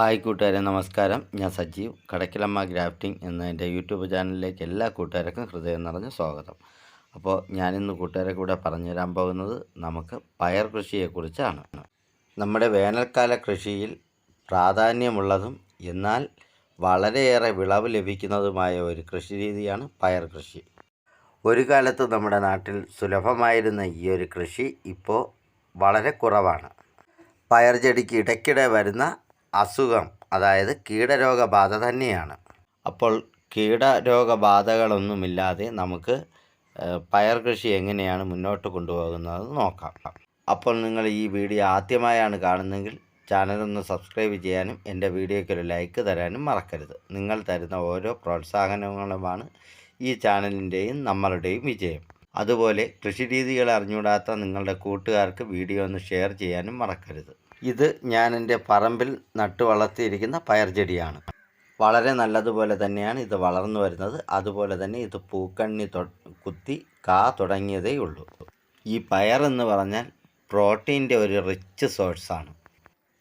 Hi കൂട്ടുകാരെ നമസ്കാരം. ഞാൻ സജീവ്. കടക്കിലമ്മ ഗ്രാഫ്റ്റിംഗ് എന്ന എന്റെ യൂട്യൂബ് ചാനലിലേക്ക് എല്ലാ കൂട്ടുകാർക്കും ഹൃദയം നിറഞ്ഞ സ്വാഗതം. അപ്പോൾ ഞാനിന്ന് കൂട്ടുകാരെ കൂടെ പറഞ്ഞു തരാൻ പോകുന്നത് നമുക്ക് പയർ കൃഷിയെക്കുറിച്ചാണ്. നമ്മുടെ വേനൽക്കാല കൃഷിയിൽ പ്രാധാന്യമുള്ളതും എന്നാൽ വളരെയേറെ വിളവ് ലഭിക്കുന്നതുമായ ഒരു കൃഷി രീതിയാണ് പയർ കൃഷി. ഒരു കാലത്ത് നമ്മുടെ നാട്ടിൽ സുലഭമായിരുന്ന ഈ ഒരു കൃഷി ഇപ്പോൾ വളരെ കുറവാണ്. പയർ ചെടിക്ക് ഇടയ്ക്കിടെ വരുന്ന അസുഖം അതായത് കീടരോഗബാധ തന്നെയാണ്. അപ്പോൾ കീടരോഗബാധകളൊന്നുമില്ലാതെ നമുക്ക് പയർ കൃഷി എങ്ങനെയാണ് മുന്നോട്ട് കൊണ്ടുപോകുന്നത് നോക്കാം. അപ്പോൾ നിങ്ങൾ ഈ വീഡിയോ ആദ്യമായാണ് കാണുന്നതെങ്കിൽ ചാനലൊന്ന് സബ്സ്ക്രൈബ് ചെയ്യാനും എന്റെ വീഡിയോയ്ക്ക് ഒരു ലൈക്ക് തരാനും മറക്കരുത്. നിങ്ങൾ തരുന്ന ഓരോ പ്രോത്സാഹനങ്ങളുമാണ് ഈ ചാനലിന്റെയും നമ്മളുടെയും വിജയം. അതുപോലെ കൃഷി രീതികൾ അറിഞ്ഞുകൂടാത്ത നിങ്ങളുടെ കൂട്ടുകാർക്ക് വീഡിയോ ഒന്ന് ഷെയർ ചെയ്യാനും മറക്കരുത്. ഇത് ഞാൻ എന്റെ പറമ്പിൽ നട്ടു വളർത്തിയിരിക്കുന്ന പയർ ചെടിയാണ്. വളരെ നല്ലതുപോലെ തന്നെയാണ് ഇത് വളർന്നു വരുന്നത്. അതുപോലെ തന്നെ ഇത് പൂക്കണ്ണി കുത്തി കാ തുടങ്ങിയതേ ഉള്ളൂ. ഈ പയർ എന്ന് പറഞ്ഞാൽ പ്രോട്ടീന്റെ ഒരു റിച്ച് സോഴ്സാണ്.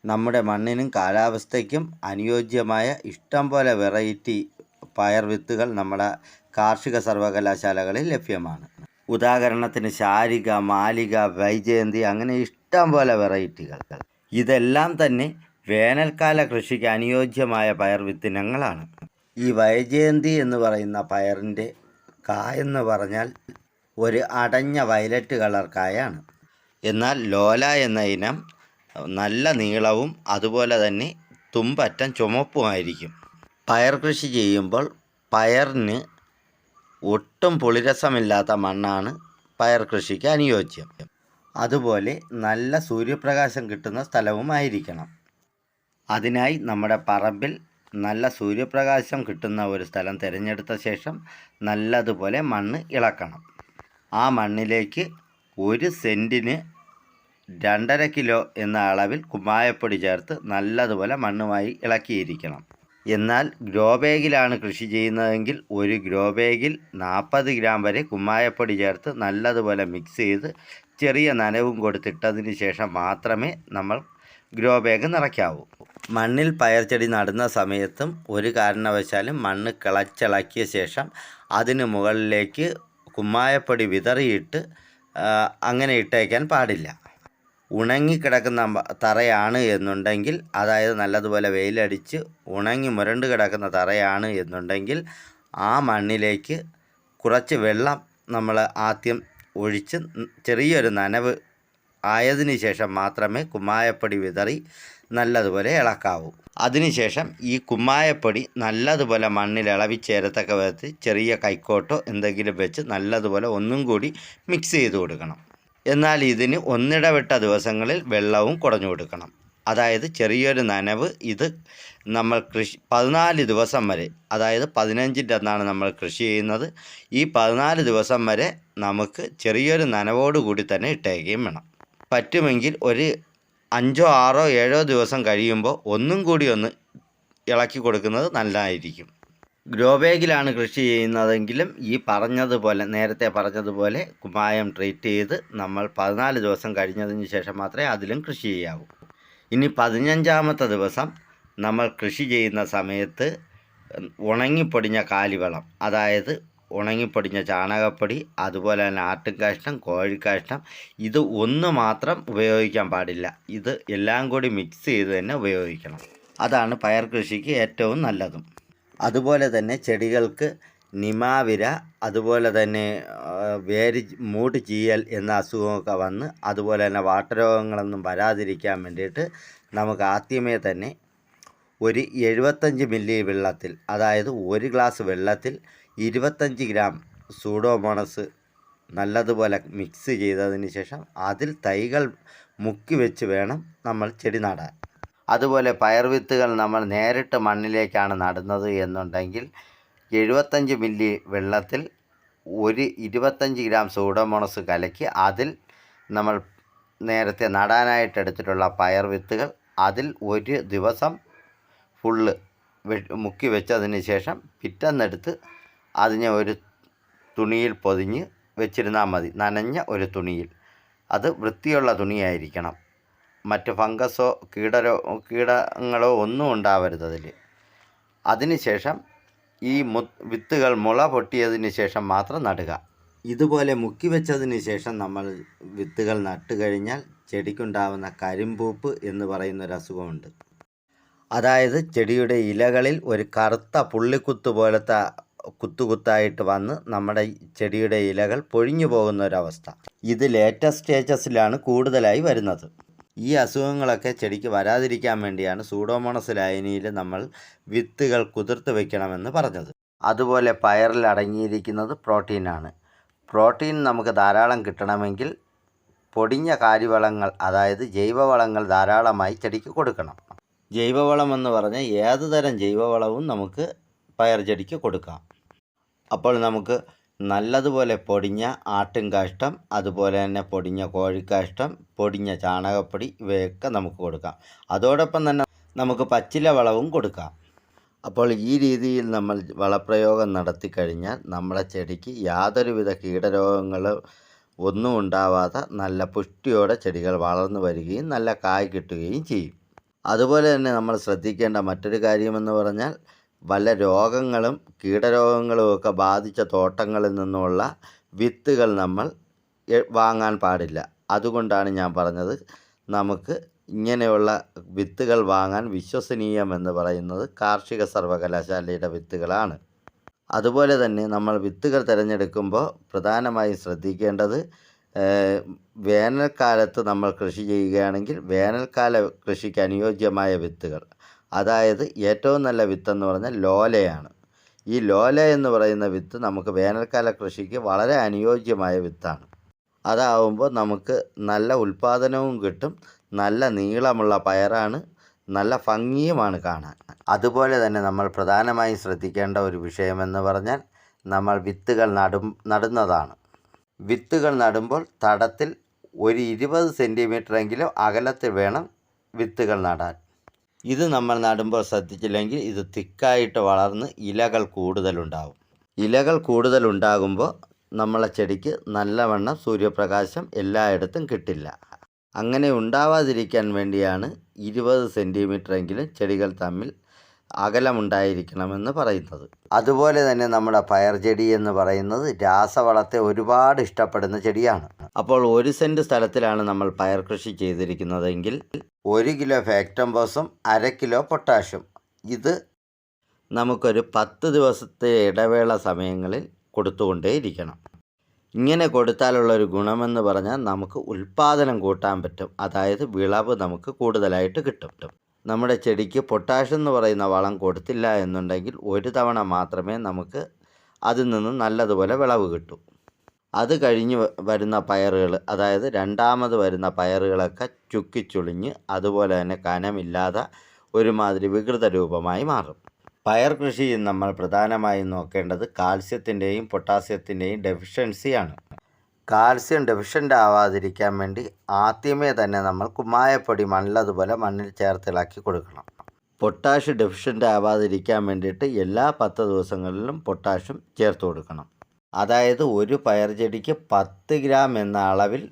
നമ്മുടെ മണ്ണിനും കാലാവസ്ഥയ്ക്കും അനുയോജ്യമായ ഇഷ്ടം പോലെ വെറൈറ്റി പയർ വിത്തുകൾ നമ്മുടെ കാർഷിക സർവകലാശാലകളിൽ ലഭ്യമാണ്. ഉദാഹരണത്തിന് ശാരിക മാലിക വൈജയന്തി അങ്ങനെ ഇഷ്ടം പോലെ വെറൈറ്റികൾ. ഇതെല്ലാം തന്നെ വേനൽക്കാല കൃഷിക്ക് അനുയോജ്യമായ പയർ വിത്തിനങ്ങളാണ്. ഈ വൈജയന്തി എന്ന് പറയുന്ന പയറിന്റെ കായെന്ന് പറഞ്ഞാൽ ഒരു അടഞ്ഞ വയലറ്റ് കളർ കായാണ്. എന്നാൽ ലോല എന്ന ഇനം നല്ല നീളവും അതുപോലെ തന്നെ തുമ്പറ്റം ചുമപ്പുമായിരിക്കും. പയർ കൃഷി ചെയ്യുമ്പോൾ പയറിന് ഒട്ടും പുളിരസമില്ലാത്ത മണ്ണാണ് പയർ കൃഷിക്ക് അനുയോജ്യം. അതുപോലെ നല്ല സൂര്യപ്രകാശം കിട്ടുന്ന സ്ഥലവുമായിരിക്കണം. അതിനായി നമ്മുടെ പറമ്പിൽ നല്ല സൂര്യപ്രകാശം കിട്ടുന്ന ഒരു സ്ഥലം തിരഞ്ഞെടുത്ത ശേഷം നല്ലതുപോലെ മണ്ണ് ഇളക്കണം. ആ മണ്ണിലേക്ക് ഒരു സെന്റിന് രണ്ടര കിലോ എന്ന അളവിൽ കുമ്മായപ്പൊടി ചേർത്ത് നല്ലതുപോലെ മണ്ണുമായി ഇളക്കിയിരിക്കണം. എന്നാൽ ഗ്രോ ബാഗിലാണ് കൃഷി ചെയ്യുന്നതെങ്കിൽ ഒരു ഗ്രോ ബാഗിൽ നാൽപ്പത് ഗ്രാം വരെ കുമ്മായപ്പൊടി ചേർത്ത് നല്ലതുപോലെ മിക്സ് ചെയ്ത് ചെറിയ നനവും കൊടുത്തിട്ടതിന് ശേഷം മാത്രമേ നമ്മൾ ഗ്രോ ബാഗ് നിറയ്ക്കാവൂ. മണ്ണിൽ പയർ ചെടി നടുന്ന സമയത്തും ഒരു കാരണവശാലും മണ്ണ് കിളച്ചിളക്കിയ ശേഷം അതിന് മുകളിലേക്ക് കുമ്മായപ്പൊടി വിതറിയിട്ട് അങ്ങനെ ഇട്ടേക്കാൻ പാടില്ല. ഉണങ്ങിക്കിടക്കുന്ന തറയാണ് എന്നുണ്ടെങ്കിൽ അതായത് നല്ലതുപോലെ വെയിലടിച്ച് ഉണങ്ങി മുരണ്ട് കിടക്കുന്ന തറയാണ് എന്നുണ്ടെങ്കിൽ ആ മണ്ണിലേക്ക് കുറച്ച് വെള്ളം നമ്മൾ ആദ്യം ഒഴിച്ച് ചെറിയൊരു നനവ് ആയതിനു ശേഷം മാത്രമേ കുമ്മായപ്പൊടി വിതറി നല്ലതുപോലെ ഇളക്കാവൂ. അതിനുശേഷം ഈ കുമ്മായപ്പൊടി നല്ലതുപോലെ മണ്ണിൽ ഇളവി ചേരത്തക്ക വിധത്തിൽ ചെറിയ കൈക്കോട്ടോ എന്തെങ്കിലും വെച്ച് നല്ലതുപോലെ ഒന്നും കൂടി മിക്സ് ചെയ്ത് കൊടുക്കണം. എന്നാൽ ഇതിന് ഒന്നിടവിട്ട ദിവസങ്ങളിൽ വെള്ളവും കുടഞ്ഞു കൊടുക്കണം. അതായത് ചെറിയൊരു നനവ് ഇത് നമ്മൾ കൃഷി പതിനാല് ദിവസം വരെ അതായത് പതിനഞ്ചിന്റെ അന്നാണ് നമ്മൾ കൃഷി ചെയ്യുന്നത്. ഈ പതിനാല് ദിവസം വരെ നമുക്ക് ചെറിയൊരു നനവോടുകൂടി തന്നെ ഇട്ടേക്കുകയും വേണം. പറ്റുമെങ്കിൽ ഒരു അഞ്ചോ ആറോ ഏഴോ ദിവസം കഴിയുമ്പോൾ ഒന്നും കൂടി ഒന്ന് ഇളക്കി കൊടുക്കുന്നത് നല്ലതായിരിക്കും. ഗ്രോ ബാഗിലാണ് കൃഷി ചെയ്യുന്നതെങ്കിലും ഈ പറഞ്ഞതുപോലെ നേരത്തെ പറഞ്ഞതുപോലെ കുമ്മായം ട്രീറ്റ് ചെയ്ത് നമ്മൾ പതിനാല് ദിവസം കഴിഞ്ഞതിന് ശേഷം മാത്രമേ അതിലും കൃഷി ചെയ്യാവൂ. ഇനി പതിനഞ്ചാമത്തെ ദിവസം നമ്മൾ കൃഷി ചെയ്യുന്ന സമയത്ത് ഉണങ്ങിപ്പൊടിഞ്ഞ കാലിവളം അതായത് ഉണങ്ങിപ്പൊടിഞ്ഞ ചാണകപ്പൊടി അതുപോലെ തന്നെ ആട്ടുംകാഷ്ടം കോഴിക്കാഷ്ടം ഇത് ഒന്ന് മാത്രം ഉപയോഗിക്കാൻ പാടില്ല. ഇത് എല്ലാം കൂടി മിക്സ് ചെയ്ത് തന്നെ ഉപയോഗിക്കണം. അതാണ് പയർ കൃഷിക്ക് ഏറ്റവും നല്ലതും. അതുപോലെ തന്നെ ചെടികൾക്ക് നിമാവിര അതുപോലെ തന്നെ വേര് മൂട് ചീയൽ എന്ന അസുഖമൊക്കെ വന്ന് അതുപോലെ തന്നെ വാട്ടരോഗങ്ങളൊന്നും വരാതിരിക്കാൻ വേണ്ടിയിട്ട് നമുക്ക് ആദ്യമേ തന്നെ ഒരു എഴുപത്തഞ്ച് മില്ലി വെള്ളത്തിൽ അതായത് ഒരു ഗ്ലാസ് വെള്ളത്തിൽ ഇരുപത്തഞ്ച് ഗ്രാം സൂഡോമോണസ് നല്ലതുപോലെ മിക്സ് ചെയ്തതിന് ശേഷം അതിൽ തൈകൾ മുക്കി വെച്ച് വേണം നമ്മൾ ചെടി നടാൻ. അതുപോലെ പയർ വിത്തുകൾ നമ്മൾ നേരിട്ട് മണ്ണിലേക്കാണ് നടുന്നത് എന്നുണ്ടെങ്കിൽ എഴുപത്തഞ്ച് മില്ലി വെള്ളത്തിൽ ഒരു ഇരുപത്തഞ്ച് ഗ്രാം സൂഡോമോണസ് കലക്കി അതിൽ നമ്മൾ നേരത്തെ നടാനായിട്ട് എടുത്തിട്ടുള്ള പയർ വിത്തുകൾ അതിൽ ഒരു ദിവസം ഫുള്ള് മുക്കി വെച്ചതിന് ശേഷം പിറ്റന്നെടുത്ത് അതിനെ ഒരു തുണിയിൽ പൊതിഞ്ഞ് വെച്ചിരുന്നാൽ മതി. നനഞ്ഞ ഒരു തുണിയിൽ. അത് വൃത്തിയുള്ള തുണിയായിരിക്കണം. മറ്റ് ഫംഗസോ കീടരോ കീടങ്ങളോ ഒന്നും ഉണ്ടാവരുത് അതിൽ അതിനുശേഷം ഈ വിത്തുകൾ മുള പൊട്ടിയതിന് ശേഷം മാത്രം നടുക. ഇതുപോലെ മുക്കി വെച്ചതിന് ശേഷം നമ്മൾ വിത്തുകൾ നട്ടു കഴിഞ്ഞാൽ ചെടിക്കുണ്ടാവുന്ന കരിമ്പൂപ്പ് എന്ന് പറയുന്ന ഒരു അസുഖമുണ്ട്. അതായത് ചെടിയുടെ ഇലകളിൽ ഒരു കറുത്ത പുള്ളിക്കുത്ത് പോലത്തെ കുത്തുകുത്തായിട്ട് വന്ന് നമ്മുടെ ചെടിയുടെ ഇലകൾ പൊഴിഞ്ഞു പോകുന്ന ഒരവസ്ഥ ഇത് ലേറ്റസ്റ്റ് സ്റ്റേജസിലാണ് കൂടുതലായി വരുന്നത്. ഈ അസുഖങ്ങളൊക്കെ ചെടിക്ക് വരാതിരിക്കാൻ വേണ്ടിയാണ് സൂഡോമോണസ് ലായനിയിൽ നമ്മൾ വിത്തുകൾ കുതിർത്ത് വെക്കണമെന്ന് പറഞ്ഞത്. അതുപോലെ പയറിൽ അടങ്ങിയിരിക്കുന്നത് പ്രോട്ടീനാണ് പ്രോട്ടീൻ നമുക്ക് ധാരാളം കിട്ടണമെങ്കിൽ പൊടിഞ്ഞ കാരിവളങ്ങൾ അതായത് ജൈവവളങ്ങൾ ധാരാളമായി ചെടിക്ക് കൊടുക്കണം. ജൈവവളം എന്ന് പറഞ്ഞാൽ ഏതുതരം ജൈവവളവും നമുക്ക് പയർ ചെടിക്ക് കൊടുക്കാം. അപ്പോൾ നമുക്ക് നല്ലതുപോലെ പൊടിഞ്ഞ ആട്ടിൻ കാഷ്ടം അതുപോലെ തന്നെ പൊടിഞ്ഞ കോഴിക്കാഷ്ടം പൊടിഞ്ഞ ചാണകപ്പൊടി ഇവയൊക്കെ നമുക്ക് കൊടുക്കാം. അതോടൊപ്പം തന്നെ നമുക്ക് പച്ചില വളവും കൊടുക്കാം. അപ്പോൾ ഈ രീതിയിൽ നമ്മൾ വളപ്രയോഗം നടത്തി കഴിഞ്ഞാൽ നമ്മുടെ ചെടിക്ക് യാതൊരുവിധ കീടരോഗങ്ങളും ഒന്നും ഉണ്ടാവാതെ നല്ല പുഷ്ടിയോടെ ചെടികൾ വളർന്നു വരികയും നല്ല കായ് കിട്ടുകയും ചെയ്യും. അതുപോലെ തന്നെ നമ്മൾ ശ്രദ്ധിക്കേണ്ട മറ്റൊരു കാര്യമെന്ന് പറഞ്ഞാൽ വല്ല രോഗങ്ങളും കീടരോഗങ്ങളും ഒക്കെ ബാധിച്ച തോട്ടങ്ങളിൽ നിന്നുള്ള വിത്തുകൾ നമ്മൾ വാങ്ങാൻ പാടില്ല. അതുകൊണ്ടാണ് ഞാൻ പറഞ്ഞത് നമുക്ക് ഇങ്ങനെയുള്ള വിത്തുകൾ വാങ്ങാൻ വിശ്വസനീയം എന്ന് പറയുന്നത് കാർഷിക സർവകലാശാലയുടെ വിത്തുകളാണ്. അതുപോലെ തന്നെ നമ്മൾ വിത്തുകൾ തിരഞ്ഞെടുക്കുമ്പോൾ പ്രധാനമായും ശ്രദ്ധിക്കേണ്ടത് വേനൽക്കാലത്ത് നമ്മൾ കൃഷി ചെയ്യുകയാണെങ്കിൽ വേനൽക്കാല കൃഷിക്ക് അനുയോജ്യമായ വിത്തുകൾ. അതായത് ഏറ്റവും നല്ല വിത്തെന്ന് പറഞ്ഞാൽ ലോലയാണ്. ഈ ലോല എന്ന് പറയുന്ന വിത്ത് നമുക്ക് വേനൽക്കാല കൃഷിക്ക് വളരെ അനുയോജ്യമായ വിത്താണ്. അതാവുമ്പോൾ നമുക്ക് നല്ല ഉൽപാദനവും കിട്ടും നല്ല നീളമുള്ള പയറാണ് നല്ല ഭംഗിയുമാണ് കാണാൻ. അതുപോലെ തന്നെ നമ്മൾ പ്രധാനമായും ശ്രദ്ധിക്കേണ്ട ഒരു വിഷയമെന്ന് പറഞ്ഞാൽ നമ്മൾ വിത്തുകൾ നടും നടുന്നതാണ്. വിത്തുകൾ നടുമ്പോൾ തടത്തിൽ ഒരു ഇരുപത് സെന്റിമീറ്ററെങ്കിലും അകലത്തിൽ വേണം വിത്തുകൾ നടാൻ. ഇത് നമ്മൾ നടുമ്പോൾ ശ്രദ്ധിച്ചില്ലെങ്കിൽ ഇത് തിക്കായിട്ട് വളർന്ന് ഇലകൾ കൂടുതലുണ്ടാവും. ഇലകൾ കൂടുതലുണ്ടാകുമ്പോൾ നമ്മളെ ചെടിക്ക് നല്ലവണ്ണം സൂര്യപ്രകാശം എല്ലായിടത്തും കിട്ടില്ല. അങ്ങനെ ഉണ്ടാവാതിരിക്കാൻ വേണ്ടിയാണ് ഇരുപത് സെന്റിമീറ്ററെങ്കിലും ചെടികൾ തമ്മിൽ അകലമുണ്ടായിരിക്കണമെന്ന് പറയുന്നത്. അതുപോലെ തന്നെ നമ്മുടെ പയർ ചെടി എന്ന് പറയുന്നത് രാസവളത്തെ ഒരുപാട് ഇഷ്ടപ്പെടുന്ന ചെടിയാണ്. അപ്പോൾ ഒരു സെന്റ് സ്ഥലത്തിലാണ് നമ്മൾ പയർ കൃഷി ചെയ്തിരിക്കുന്നതെങ്കിൽ ഒരു കിലോ ഫാക്ടംബോസും അര കിലോ പൊട്ടാഷ്യം. ഇത് നമുക്കൊരു പത്ത് ദിവസത്തെ ഇടവേള സമയങ്ങളിൽ കൊടുത്തുകൊണ്ടേയിരിക്കണം. ഇങ്ങനെ കൊടുത്താലുള്ള ഒരു ഗുണമെന്ന് പറഞ്ഞാൽ നമുക്ക് ഉൽപ്പാദനം കൂട്ടാൻ പറ്റും. അതായത് വിളവ് നമുക്ക് കൂടുതലായിട്ട് കിട്ടും. നമ്മുടെ ചെടിക്ക് പൊട്ടാഷ്യം എന്ന് പറയുന്ന വളം കൊടുത്തില്ല എന്നുണ്ടെങ്കിൽ ഒരു തവണ മാത്രമേ നമുക്ക് അതിൽ നിന്ന് നല്ലതുപോലെ വിളവ് കിട്ടൂ. അത് കഴിഞ്ഞ് വരുന്ന പയറുകൾ അതായത് രണ്ടാമത് വരുന്ന പയറുകളൊക്കെ ചുക്കിച്ചുളിഞ്ഞ് അതുപോലെ തന്നെ കനമില്ലാതെ ഒരുമാതിരി വികൃത രൂപമായി മാറും. പയർ കൃഷിയിൽ നമ്മൾ പ്രധാനമായും നോക്കേണ്ടത് കാൽസ്യത്തിന്റെയും പൊട്ടാസ്യത്തിന്റെയും ഡെഫിഷ്യൻസിയാണ് കാൽസ്യം ഡെഫിഷ്യന്റ് ആവാതിരിക്കാൻ വേണ്ടി ആദ്യമേ തന്നെ നമ്മൾ കുമ്മായപ്പൊടി മണ്ണിലതുപോലെ മണ്ണിൽ ചേർത്ത് ഇളക്കി കൊടുക്കണം. പൊട്ടാഷ് ഡെഫിഷ്യന്റ് ആവാതിരിക്കാൻ വേണ്ടിയിട്ട് എല്ലാ പത്ത് ദിവസങ്ങളിലും പൊട്ടാഷും ചേർത്ത് കൊടുക്കണം. അതായത് ഒരു പയർ ചെടിക്ക് പത്ത് ഗ്രാം എന്ന അളവിൽ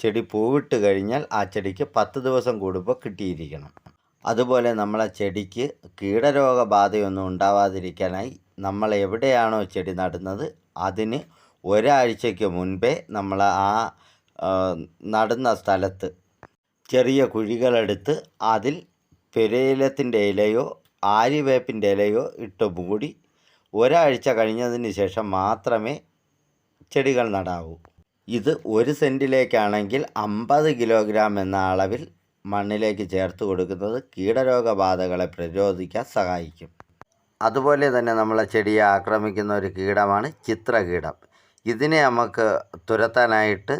ചെടി പൂവിട്ട് കഴിഞ്ഞാൽ ആ ചെടിക്ക് പത്ത് ദിവസം കൂടുമ്പോൾ കിട്ടിയിരിക്കണം. അതുപോലെ നമ്മളെ ചെടിക്ക് കീടരോഗബാധയൊന്നും ഉണ്ടാവാതിരിക്കാനായി നമ്മൾ എവിടെയാണോ ചെടി നടുന്നത് അതിന് ഒരാഴ്ചയ്ക്ക് മുൻപേ നമ്മൾ ആ നടുന്ന സ്ഥലത്ത് ചെറിയ കുഴികളെടുത്ത് അതിൽ പെരയിലത്തിന്റെ ഇലയോ ആര്യവേപ്പിന്റെ ഇലയോ ഇട്ട് മൂടി ഒരാഴ്ച കഴിഞ്ഞതിന് ശേഷം മാത്രമേ ചെടികൾ നടാവൂ. ഇത് ഒരു സെന്റിലേക്കാണെങ്കിൽ അമ്പത് കിലോഗ്രാം എന്ന അളവിൽ മണ്ണിലേക്ക് ചേർത്ത് കൊടുക്കുന്നത് കീടരോഗബാധകളെ പ്രതിരോധിക്കാൻ സഹായിക്കും. അതുപോലെ തന്നെ നമ്മളെ ചെടിയെ ആക്രമിക്കുന്ന ഒരു കീടമാണ് ചിത്രകീടം. ഇതിനെ നമുക്ക് തുരത്താനായിട്ട്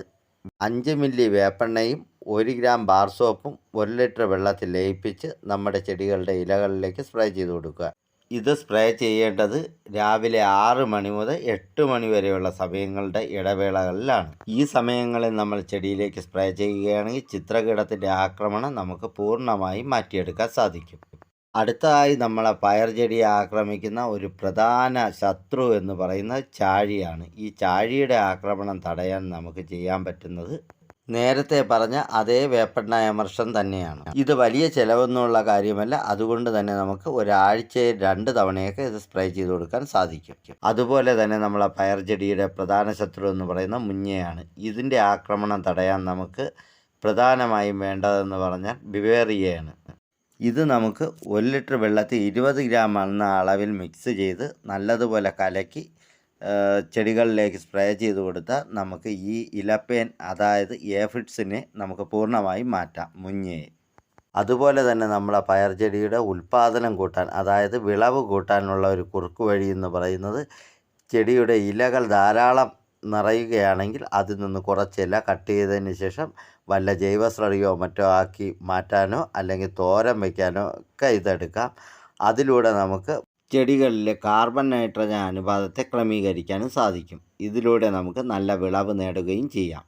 അഞ്ച് മില്ലി വേപ്പെണ്ണയും ഒരു ഗ്രാം ബാർ സോപ്പും ഒരു ലിറ്റർ വെള്ളത്തിൽ ലയിപ്പിച്ച് നമ്മുടെ ചെടികളുടെ ഇലകളിലേക്ക് സ്പ്രേ ചെയ്ത് കൊടുക്കുക. ഇത് സ്പ്രേ ചെയ്യേണ്ടത് രാവിലെ ആറ് മണി മുതൽ എട്ട് മണി വരെയുള്ള സമയങ്ങളുടെ ഇടവേളകളിലാണ്. ഈ സമയങ്ങളിൽ നമ്മൾ ചെടിയിലേക്ക് സ്പ്രേ ചെയ്യുകയാണെങ്കിൽ ചിത്രകീടത്തിന്റെ ആക്രമണം നമുക്ക് പൂർണമായും മാറ്റിയെടുക്കാൻ സാധിക്കും. അടുത്തതായി നമ്മളെ പയർ ചെടിയെ ആക്രമിക്കുന്ന ഒരു പ്രധാന ശത്രു എന്ന് പറയുന്നത് ചാഴിയാണ്. ഈ ചാഴിയുടെ ആക്രമണം തടയാൻ നമുക്ക് ചെയ്യാൻ പറ്റുന്നത് നേരത്തെ പറഞ്ഞ അതേ വേപ്പെണ്ണ എമർഷൻ തന്നെയാണ്. ഇത് വലിയ ചിലവൊന്നുമുള്ള കാര്യമല്ല. അതുകൊണ്ട് തന്നെ നമുക്ക് ഒരാഴ്ചയിൽ രണ്ട് തവണയൊക്കെ ഇത് സ്പ്രേ ചെയ്ത് കൊടുക്കാൻ സാധിക്കും. അതുപോലെ തന്നെ നമ്മളെ പയർ ചെടിയുടെ പ്രധാന ശത്രു എന്ന് പറയുന്ന മുഞ്ഞയാണ്. ഇതിന്റെ ആക്രമണം തടയാൻ നമുക്ക് പ്രധാനമായും വേണ്ടതെന്ന് പറഞ്ഞാൽ ബിവേറിയയാണ്. ഇത് നമുക്ക് ഒരു ലിറ്റർ വെള്ളത്തിൽ ഇരുപത് ഗ്രാം എന്ന അളവിൽ മിക്സ് ചെയ്ത് നല്ലതുപോലെ കലക്കി ചെടികളിലേക്ക് സ്പ്രേ ചെയ്ത് കൊടുത്താൽ നമുക്ക് ഈ ഇലപ്പേൻ അതായത് ഏഫിഡ്സിനെ നമുക്ക് പൂർണമായും മാറ്റാം മുഞ്ഞയെ അതുപോലെ തന്നെ നമ്മളെ പയർ ചെടിയുടെ ഉൽപ്പാദനം കൂട്ടാൻ അതായത് വിളവ് കൂട്ടാനുള്ള ഒരു കുറുക്ക് വഴി എന്ന് പറയുന്നത് ചെടിയുടെ ഇലകൾ ധാരാളം നിറയുകയാണെങ്കിൽ അതിൽ നിന്ന് കുറച്ചില കട്ട് ചെയ്തതിന് ശേഷം വല്ല ജൈവസ്രടിയോ മറ്റോ ആക്കി മാറ്റാനോ അല്ലെങ്കിൽ തോരൻ വയ്ക്കാനോ ഒക്കെ ഇതെടുക്കാം. അതിലൂടെ നമുക്ക് ചെടികളിലെ കാർബൺ നൈട്രജൻ അനുപാതത്തെ ക്രമീകരിക്കാനും സാധിക്കും. ഇതിലൂടെ നമുക്ക് നല്ല വിളവ് നേടുകയും ചെയ്യാം.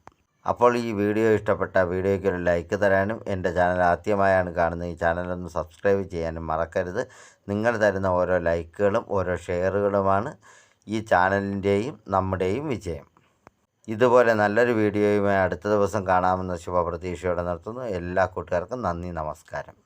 അപ്പോൾ ഈ വീഡിയോ ഇഷ്ടപ്പെട്ട വീഡിയോയ്ക്ക് ഒരു ലൈക്ക് തരാനും എന്റെ ചാനൽ ആദ്യമായാണ് കാണുന്നത് ഈ ചാനലൊന്ന് സബ്സ്ക്രൈബ് ചെയ്യാനും മറക്കരുത്. നിങ്ങൾ തരുന്ന ഓരോ ലൈക്കുകളും ഓരോ ഷെയറുകളുമാണ് ഈ ചാനലിന്റെയും നമ്മുടെയും വിജയം. ഇതുപോലെ നല്ലൊരു വീഡിയോയുമായി അടുത്ത ദിവസം കാണാമെന്ന ശുഭപ്രതീക്ഷയോടെ നിർത്തുന്നു. എല്ലാ കൂട്ടുകാർക്കും നന്ദി നമസ്കാരം.